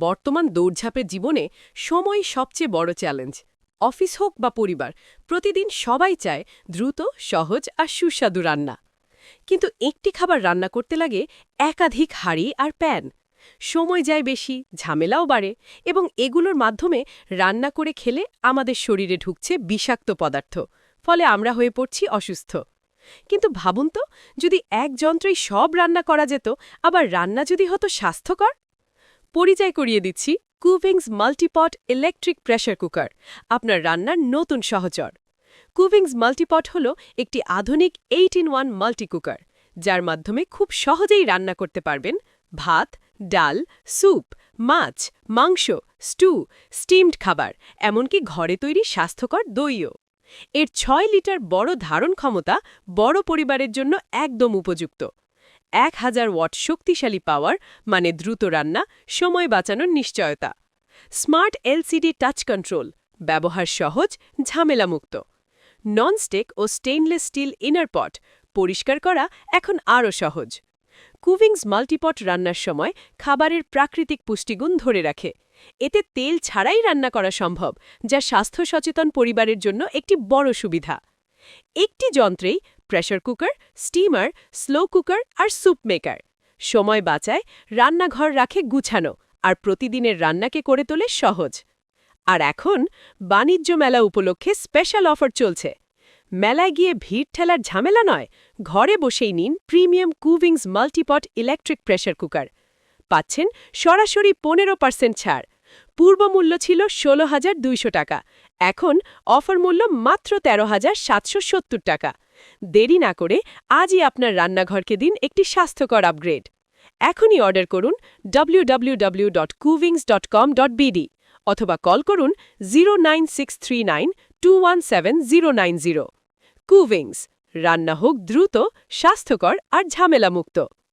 বর্তমান দৌড়ঝাঁপের জীবনে সময় সবচেয়ে বড় চ্যালেঞ্জ। অফিস হোক বা পরিবার, প্রতিদিন সবাই চায় দ্রুত, সহজ আর সুস্বাদু রান্না। কিন্তু একটি খাবার রান্না করতে লাগে একাধিক হাঁড়ি আর প্যান। সময় যায় বেশি, ঝামেলাও বাড়ে এবং এগুলোর মাধ্যমে রান্না করে খেলে আমাদের শরীরে ঢুকছে বিষাক্ত পদার্থ, ফলে আমরা হয়ে পড়ছি অসুস্থ। কিন্তু ভাবুন তো, যদি এক যন্ত্রেই সব রান্না করা যেত, আবার রান্না যদি হতো স্বাস্থ্যকর পরিচয় করিয়ে দিচ্ছি Kuvings multipot electric pressure cooker, আপনার রান্নার নতুন সহচর। কুভিংস মাল্টিপট হল একটি আধুনিক eight in one multi cooker যার মাধ্যমে খুব সহজেই রান্না করতে পারবেন ভাত, ডাল, স্যুপ, মাছ, মাংস, স্টু, স্টিমড খাবার, এমনকি ঘরে তৈরি স্বাস্থ্যকর দইও। এর ছয় লিটার বড় ধারণ ক্ষমতা বড় পরিবারের জন্য একদম উপযুক্ত। এক হাজার ওয়াট শক্তিশালী পাওয়ার মানে দ্রুত রান্না, সময় বাঁচানোর নিশ্চয়তা। স্মার্ট এলসিডি টাচ কন্ট্রোল, ব্যবহার সহজ, ঝামেলামুক্ত। ননস্টেক ও স্টেইনলেস স্টিল ইনার পট, পরিষ্কার করা এখন আরও সহজ। কুভিংস মাল্টিপট রান্নার সময় খাবারের প্রাকৃতিক পুষ্টিগুণ ধরে রাখে। এতে তেল ছাড়াই রান্না করা সম্ভব, যা স্বাস্থ্য সচেতন পরিবারের জন্য একটি বড় সুবিধা। একটি যন্ত্রেই pressure cooker, steamer, slow cooker আর স্যুপ মেকার। সময় বাঁচায় রান্নাঘর রাখে গুছানো আর প্রতিদিনের রান্নাকে করে তোলে সহজ। আর এখন বাণিজ্য মেলা উপলক্ষে স্পেশাল অফার চলছে। মেলায় গিয়ে ভিড় ঠেলার ঝামেলা নয়, ঘরে বসেই নিন premium Kuvings multipot electric pressure cooker. পাচ্ছেন সরাসরি পনেরো পার্সেন্ট ছাড়। পূর্ব মূল্য ছিল ষোলো হাজার দুইশো টাকা। এখন অফার মূল্য মাত্র তেরো হাজার সাতশো সত্তর টাকা। দেরি না করে আজই আপনার রান্নাঘরকে দিন একটি স্বাস্থ্যকর আপগ্রেড। এখনই অর্ডার করুন www.cuvings.com.bd অথবা কল করুন জিরো কুভিংস রান্না হোক দ্রুত, স্বাস্থ্যকর আর ঝামেলামুক্ত।